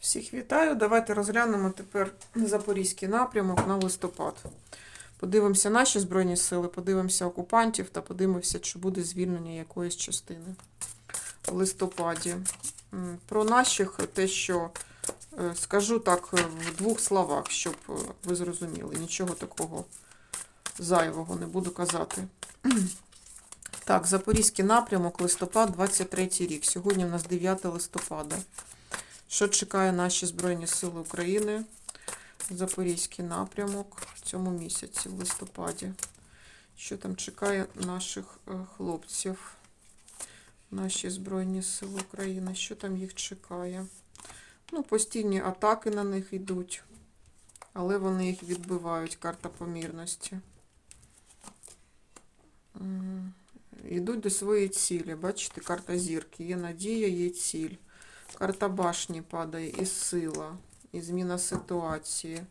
Всіх вітаю. Давайте розглянемо тепер Запорізький напрямок на листопад. Подивимося наші Збройні сили, подивимося окупантів та подивимося, чи буде звільнення якоїсь частини в листопаді. Про наших те, що е, скажу так е, в двох словах, щоб е, ви зрозуміли. Нічого такого зайвого не буду казати. Так, Запорізький напрямок, листопад, 23 рік. Сьогодні у нас 9 листопада. Що чекає наші Збройні Сили України? Запорізький напрямок в цьому місяці, в листопаді. Що там чекає наших е, хлопців? Наші Збройні Сили України. Що там їх чекає? Ну, постійні атаки на них йдуть, але вони їх відбивають. Карта помірності. Йдуть до своєї цілі. Бачите, карта зірки. Є надія, є ціль. Карта башні падає і сила, і зміна ситуації.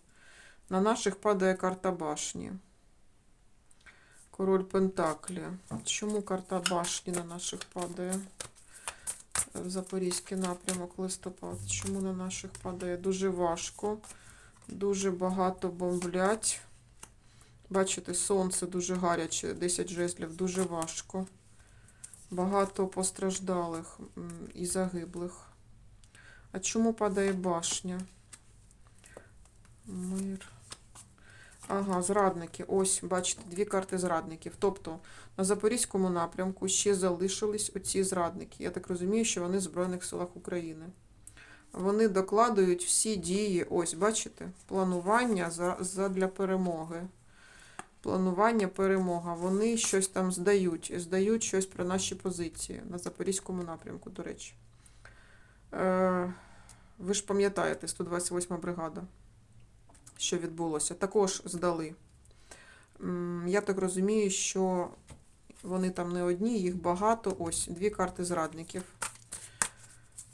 На наших падає карта башні. Король Пентаклі. Чому карта башні на наших падає? В Запорізький напрямок листопад. Чому на наших падає? Дуже важко. Дуже багато бомблять. Бачите, сонце дуже гаряче, 10 жезлів, дуже важко. Багато постраждалих і загиблих. А чому падає башня? Мир. Ага, зрадники. Ось, бачите, дві карти зрадників. Тобто на Запорізькому напрямку ще залишились оці зрадники. Я так розумію, що вони в Збройних силах України. Вони докладують всі дії, ось, бачите, планування за, задля перемоги. Планування, перемога. Вони щось там здають. Здають щось про наші позиції на Запорізькому напрямку, до речі. Е, ви ж пам'ятаєте, 128 бригада, що відбулося. Також здали. Я так розумію, що вони там не одні, їх багато. Ось дві карти зрадників.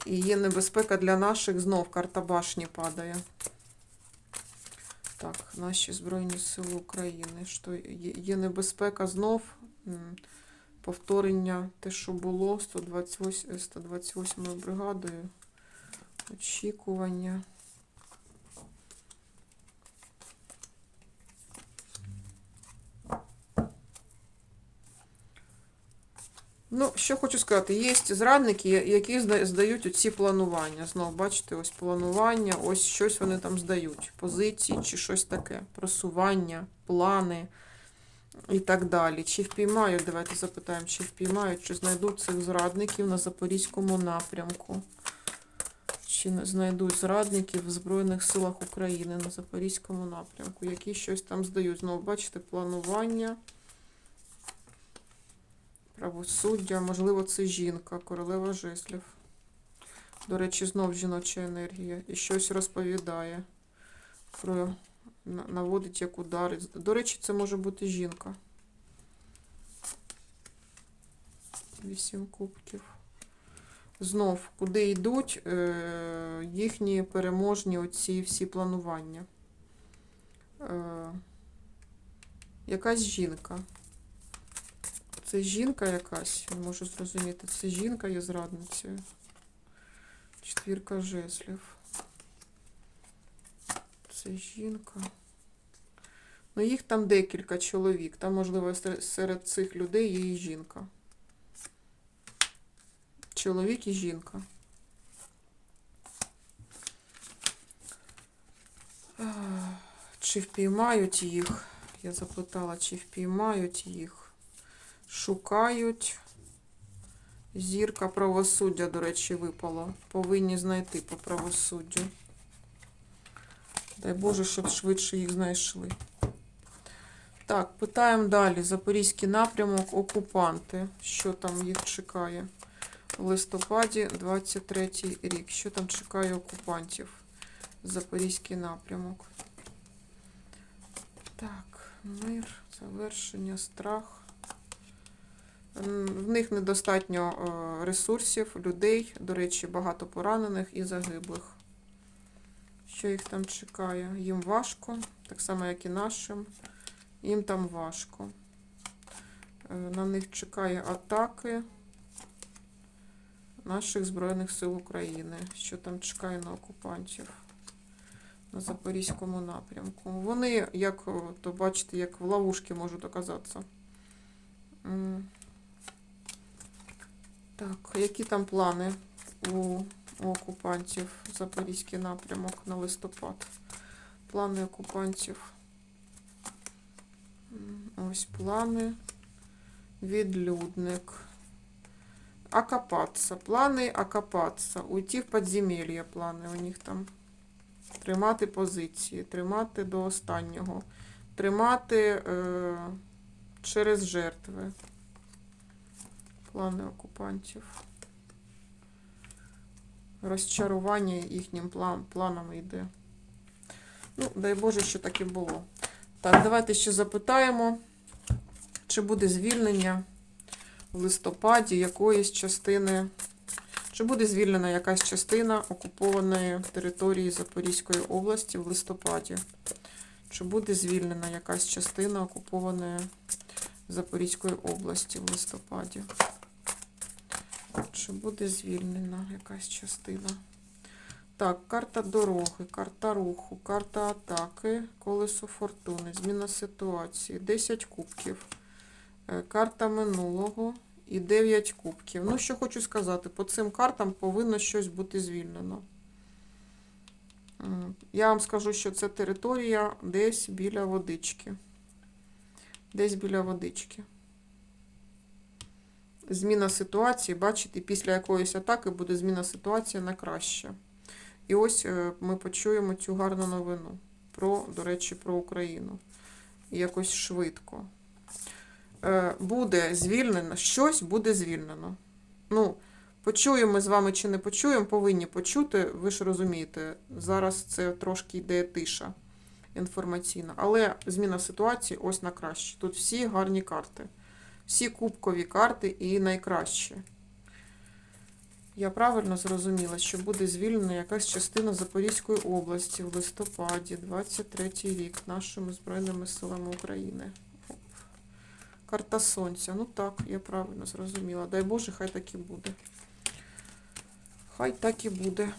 І є небезпека для наших, знов карта башні падає. Так, наші Збройні Сили України. Що є, небезпека знов. Повторення те, що було 128, 128 бригадою. Очікування. Ну, що хочу сказати, є зрадники, які здають оці планування. Знову бачите, ось планування, ось щось вони там здають. Позиції чи щось таке. Просування, плани і так далі. Чи впіймають, давайте запитаємо, чи впіймають, чи знайдуть цих зрадників на Запорізькому напрямку. Чи знайдуть зрадників в Збройних силах України на Запорізькому напрямку, які щось там здають. Знову бачите, планування, правосуддя, можливо, це жінка, королева жеслів. До речі, знов жіноча енергія. І щось розповідає про наводить як удари. До речі, це може бути жінка. Вісім кубків. Знов, куди йдуть е, їхні переможні оці всі планування. Е, якась жінка. Це жінка якась, я можу зрозуміти. Це жінка є зрадницею. Четвірка жеслів. Це жінка. Ну, їх там декілька чоловік. Там, можливо, серед цих людей є і жінка. Чоловік і жінка. Чи впіймають їх? Я запитала, чи впіймають їх. Шукають. Зірка правосуддя, до речі, випала. Повинні знайти по правосуддю. Дай Боже, щоб швидше їх знайшли. Так, питаємо далі. Запорізький напрямок, окупанти. Що там їх чекає? В листопаді 23 рік. Що там чекає окупантів? Запорізький напрямок. Так, мир, завершення, страх. В них недостатньо е, ресурсів, людей, до речі, багато поранених і загиблих. Що їх там чекає? Їм важко, так само, як і нашим. Їм там важко. Е, На них чекає атаки. наших Збройних сил України, що там чекає на окупантів на Запорізькому напрямку. Вони, як то бачите, як в ловушки можуть оказатися. Так, які там плани у, у окупантів Запорізький напрямок на листопад? Плани окупантів. Ось плани. Відлюдник. Окопаться. Плани окопаться. Уйти в подземелье плани у них там. Тримати позиції, тримати до останнього. Тримати е, через жертви. Плани окупантів. Розчарування їхнім план, планам йде. Ну, дай Боже, що так і було. Так, давайте ще запитаємо, чи буде звільнення в листопаді якоїсь частини, чи буде звільнена якась частина окупованої території Запорізької області в листопаді? Чи буде звільнена якась частина окупованої Запорізької області в листопаді? Чи буде звільнена якась частина? Так, карта дороги, карта руху, карта атаки, колесо фортуни, зміна ситуації, 10 кубків, е, карта минулого і 9 кубків. Ну, що хочу сказати, по цим картам повинно щось бути звільнено. Я вам скажу, що це територія десь біля водички. Десь біля водички. Зміна ситуації, бачите, після якоїсь атаки буде зміна ситуації на краще. І ось е, ми почуємо цю гарну новину про, до речі, про Україну. Якось швидко. Е, Буде звільнено, щось буде звільнено. Ну, почуємо ми з вами чи не почуємо, повинні почути. Ви ж розумієте, зараз це трошки йде тиша інформаційна. Але зміна ситуації ось на краще. Тут всі гарні карти. Всі кубкові карти і найкращі. Я правильно зрозуміла, що буде звільнена якась частина Запорізької області в листопаді 23 рік нашими Збройними силами України. Оп. Карта Сонця. Ну так, я правильно зрозуміла. Дай Боже, хай так і буде. Хай так і буде.